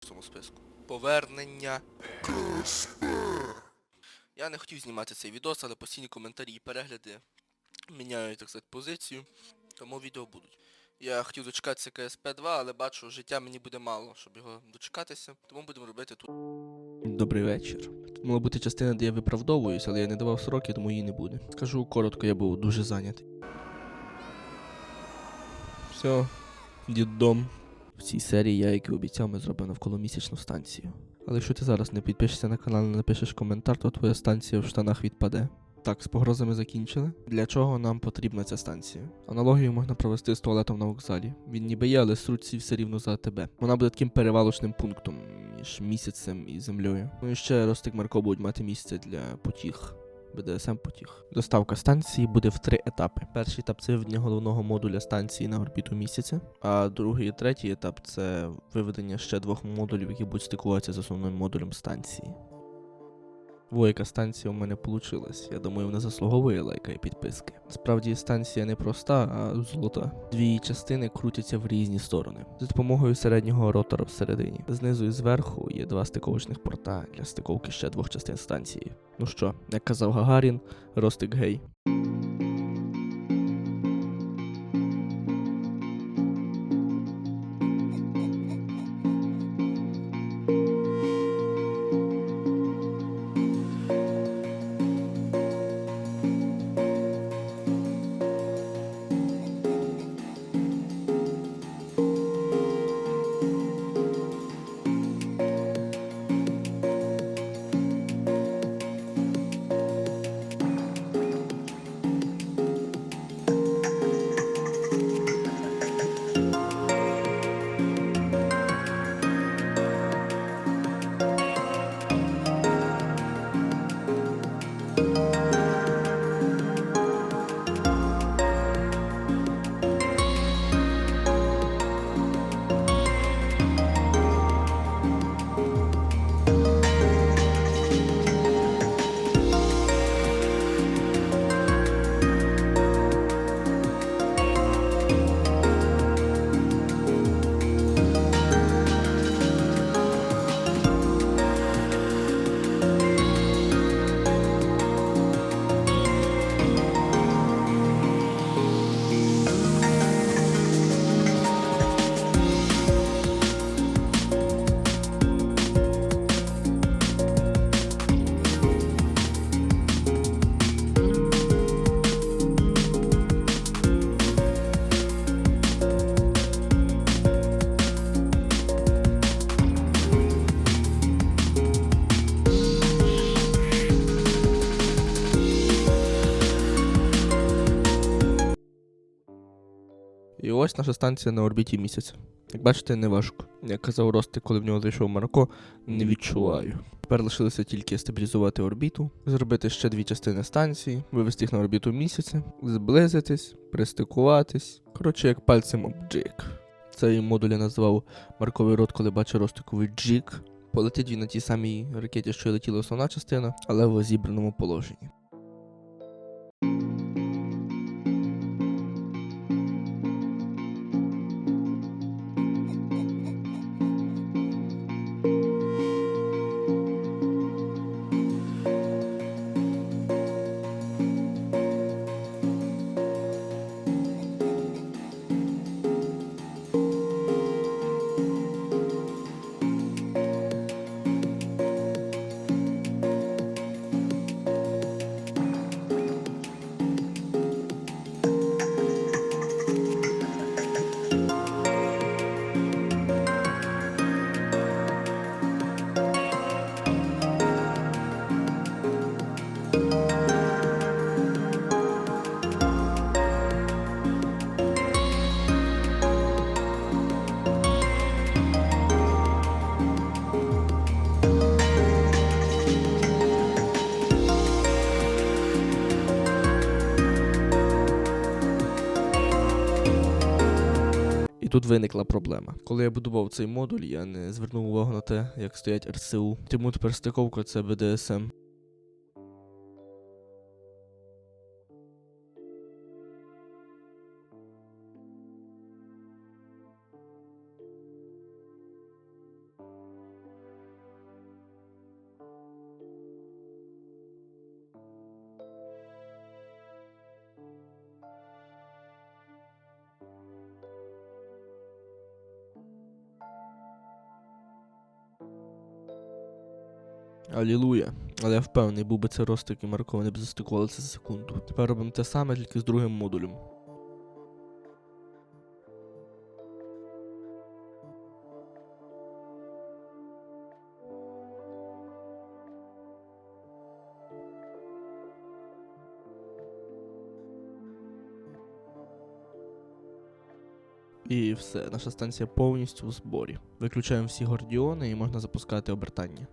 в цьому списку. Повернення. Я не хотів знімати цей відос, але постійні коментарі і перегляди міняють, так сказати, позицію. Тому відео будуть. Я хотів дочекатися КСП-2, але бачу, життя мені буде мало, щоб його дочекатися, тому будемо робити тут. Добрий вечір. Мала бути частина, де я виправдовуюсь, але я не давав сроки, тому її не буде. Скажу коротко, я був дуже зайнятий. Все, діддом. В цій серії я, як і обіцяв, ми зробимо навколомісячну станцію. Але якщо ти зараз не підпишешся на канал, не напишеш коментар, то твоя станція в штанах відпаде. Так, з погрозами закінчили. Для чого нам потрібна ця станція? Аналогію можна провести з туалетом на вокзалі. Він ніби є, але сруть все рівно за тебе. Вона буде таким перевалочним пунктом між місяцем і землею. Ну і ще Ростик Марко будуть мати місце для потіг. БДСМ потіг. Доставка станції буде в три етапи. Перший етап це виведення головного модуля станції на орбіту місяця, а другий і третій етап це виведення ще двох модулів, які будуть стикуватися з основним модулем станції. Во, яка станція у мене получилась. Я думаю, вона заслуговує лайка і підписки. Справді станція не проста, а золота. Дві її частини крутяться в різні сторони. За допомогою середнього ротора всередині. Знизу і зверху є два стиковочних порта для стиковки ще двох частин станції. Ну що, як казав Гагарін, Ростик гей. І ось наша станція на орбіті місяця. Як бачите, не важко. Як казав Ростик, коли в нього зайшов Марко, не відчуваю. Тепер лишилося тільки стабілізувати орбіту, зробити ще дві частини станції, вивести їх на орбіту місяця, зблизитись, пристикуватись. Коротше, як пальцем об джик. Цей модуль я назвав Марковий рот, коли бачив Ростиковий джик. Полетить він на тій самій ракеті, що й летіла основна частина, але в зібраному положенні. Тут виникла проблема. Коли я будував цей модуль, я не звернув увагу на те, як стоять РСУ. Тому тепер стиковка це БДСМ. Алілуя. Але я впевнений, був би це ростик і Марко, вони б застикувалися за секунду. Тепер робимо те саме, тільки з другим модулем. І все, наша станція повністю у зборі. Виключаємо всі гордіони і можна запускати обертання.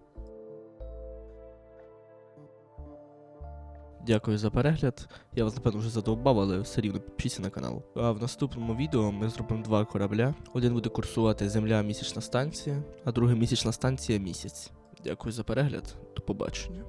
Дякую за перегляд. Я вас напевно вже задовбав, але все рівно підпишіться на канал. А в наступному відео ми зробимо два корабля. Один буде курсувати Земля місячна станція, а другий місячна станція місяць. Дякую за перегляд. До побачення.